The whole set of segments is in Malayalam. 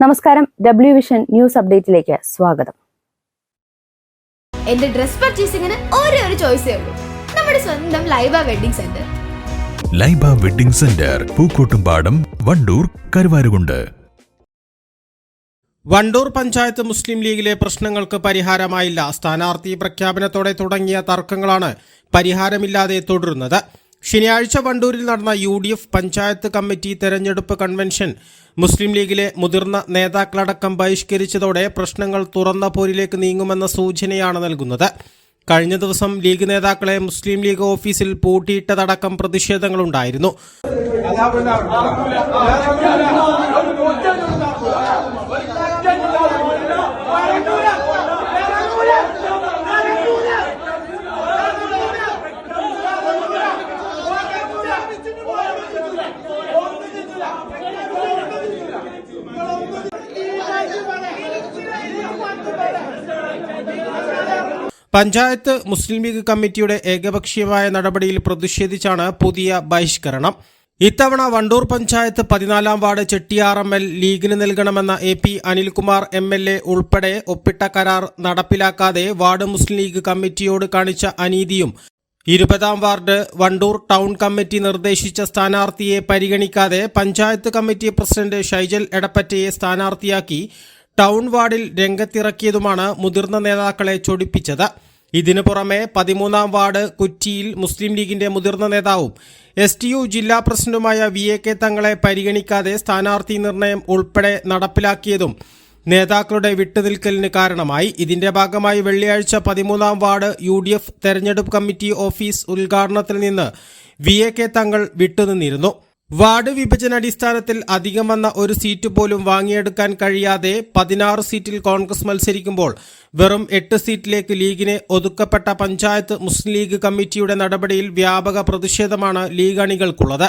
നമസ്കാരം. ഡബ്ല്യു വിഷൻ ന്യൂസ് അപ്ഡേറ്റിലേക്ക് സ്വാഗതം. എന്റെ ഡ്രസ് പർച്ചേസിംഗിന് ഒരേ ഒരു ചോയ്സ് ഉള്ളൂ. നമ്മുടെ സ്വന്തം Laiba wedding centre Laiba wedding centre Pookkottumpadam Wandoor Karuvarakundu. Wandoor panchayat Muslim ലീഗിലെ പ്രശ്നങ്ങൾക്ക് പരിഹാരമായില്ല. സ്ഥാനാർത്ഥി പ്രഖ്യാപനത്തോടെ തുടങ്ങിയ തർക്കങ്ങളാണ് പരിഹാരമില്ലാതെ തുടരുന്നത്. ശനിയാഴ്ച വണ്ടൂരിൽ നടന്ന U D F panchayat committee തെരഞ്ഞെടുപ്പ് കൺവെൻഷൻ മുസ്ലിം ലീഗിലെ മുതിർന്ന നേതാക്കളടക്കം ബഹിഷ്കരിച്ചതോടെ പ്രശ്നങ്ങൾ തുറന്ന പോരിലേക്ക് നീങ്ങുമെന്ന സൂചനയാണ് നൽകുന്നത്. കഴിഞ്ഞ ദിവസം ലീഗ് നേതാക്കളെ മുസ്ലിം ലീഗ് ഓഫീസിൽ പൂട്ടിയിട്ടതടക്കം പ്രതിഷേധങ്ങളുണ്ടായിരുന്നു. പഞ്ചായത്ത് മുസ്ലിം ലീഗ് കമ്മിറ്റിയുടെ ഏകപക്ഷീയമായ നടപടിയിൽ പ്രതിഷേധിച്ചാണ് പുതിയ ബഹിഷ്കരണം. ഇത്തവണ വണ്ടൂർ പഞ്ചായത്ത് പതിനാലാം വാർഡ് ചെട്ടിയാർ എം എൽ ലീഗിന് നൽകണമെന്ന A P Anilkumar M L A ഉൾപ്പെടെ ഒപ്പിട്ട കരാർ നടപ്പിലാക്കാതെ വാർഡ് മുസ്ലിം ലീഗ് കമ്മിറ്റിയോട് കാണിച്ച അനീതിയും ഇരുപതാം വാർഡ് വണ്ടൂർ ടൗൺ കമ്മിറ്റി നിർദ്ദേശിച്ച സ്ഥാനാർത്ഥിയെ പരിഗണിക്കാതെ പഞ്ചായത്ത് കമ്മിറ്റി പ്രസിഡന്റ് ഷൈജൽ എടപ്പറ്റയെ സ്ഥാനാർത്ഥിയാക്കി ടൗൺ വാർഡിൽ രംഗത്തിറക്കിയതുമാണ് മുതിർന്ന നേതാക്കളെ ചൊടിപ്പിച്ചത്. ഇതിനു പുറമെ പതിമൂന്നാം വാർഡ് കുറ്റിയിൽ മുസ്ലിം ലീഗിന്റെ മുതിർന്ന നേതാവും എസ് ടി യു ജില്ലാ പ്രസിഡന്റുമായ വി എ കെ തങ്ങളെ പരിഗണിക്കാതെ സ്ഥാനാർത്ഥി നിർണയം ഉൾപ്പെടെ നടപ്പിലാക്കിയതും നേതാക്കളുടെ വിട്ടുനിൽക്കലിന് കാരണമായി. ഇതിന്റെ ഭാഗമായി വെള്ളിയാഴ്ച പതിമൂന്നാം വാർഡ് യു ഡി എഫ് തെരഞ്ഞെടുപ്പ് കമ്മിറ്റി ഓഫീസ് ഉദ്ഘാടനത്തിൽ നിന്ന് V A K Thangal വിട്ടുനിന്നിരുന്നു. Ward വിഭജന അടിസ്ഥാനത്തിൽ അധികം വന്ന ഒരു സീറ്റ് പോലും വാങ്ങിയെടുക്കാൻ കഴിയാതെ പതിനാറ് സീറ്റിൽ കോൺഗ്രസ് മത്സരിക്കുമ്പോൾ വെറും എട്ട് സീറ്റിലേക്ക് ലീഗിനെ ഒതുക്കപ്പെട്ട പഞ്ചായത്ത് മുസ്ലിം ലീഗ് കമ്മിറ്റിയുടെ നടപടിയിൽ വ്യാപക പ്രതിഷേധമാണ് ലീഗ് അണികൾക്കുള്ളത്.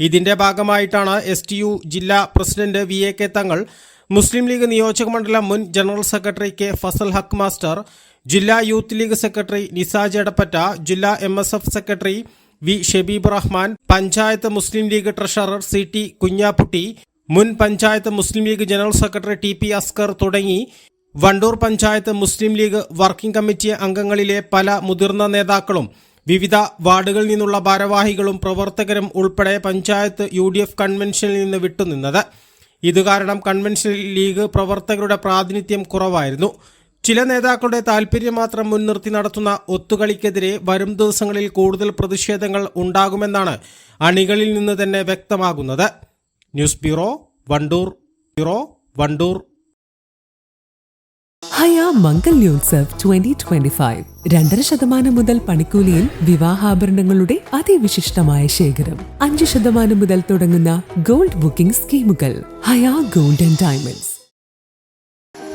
ഇതിന്റെ ഭാഗമായിട്ടാണ് എസ് ജില്ലാ president V A K Thangal Muslim league നിയോജക മണ്ഡലം മുൻ general secretary K Fazal Haq master ജില്ലാ youth league secretary Nisaj Edappatta ജില്ലാ M secretary V Shabeeb Rahman panchayat Muslim league treasurer C T Kunhapputty മുൻ panchayat Muslim league general secretary T P Askar തുടങ്ങി. Wandoor panchayat Muslim league working committee അംഗങ്ങളിലെ പല മുതിർന്ന നേതാക്കളും വിവിധ വാർഡുകളിൽ നിന്നുള്ള ഭാരവാഹികളും പ്രവർത്തകരും ഉൾപ്പെടെ പഞ്ചായത്ത് യു ഡി എഫ് കൺവെൻഷനിൽ നിന്ന് വിട്ടുനിന്നത്. ഇതുകാരണം കൺവെൻഷനിൽ ലീഗ് പ്രവർത്തകരുടെ പ്രാതിനിധ്യം കുറവായിരുന്നു. ചില നേതാക്കളുടെ താൽപര്യം മാത്രം മുൻനിർത്തി നടത്തുന്ന ഒത്തുകളിക്കെതിരെ വരും ദിവസങ്ങളിൽ കൂടുതൽ പ്രതിഷേധങ്ങൾ ഉണ്ടാകുമെന്നാണ് അണികളിൽ നിന്ന് തന്നെ വ്യക്തമാകുന്നത്. News bureau Wandoor. Bureau Wandoor. ഹയ മംഗല്യോത്സവ് ട്വന്റി ട്വന്റി ഫൈവ് രണ്ടര ശതമാനം മുതൽ പണിക്കൂലിയിൽ വിവാഹാഭരണങ്ങളുടെ അതിവിശിഷ്ടമായ ശേഖരം. അഞ്ച് ശതമാനം മുതൽ തുടങ്ങുന്ന ഗോൾഡ് ബുക്കിംഗ് സ്കീമുകൾ. ഹയാ ഗോൾഡ് ആൻഡ് ഡയമണ്ട്സ്.